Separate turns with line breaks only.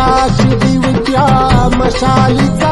काशी पडला प्रकाश मशालीचा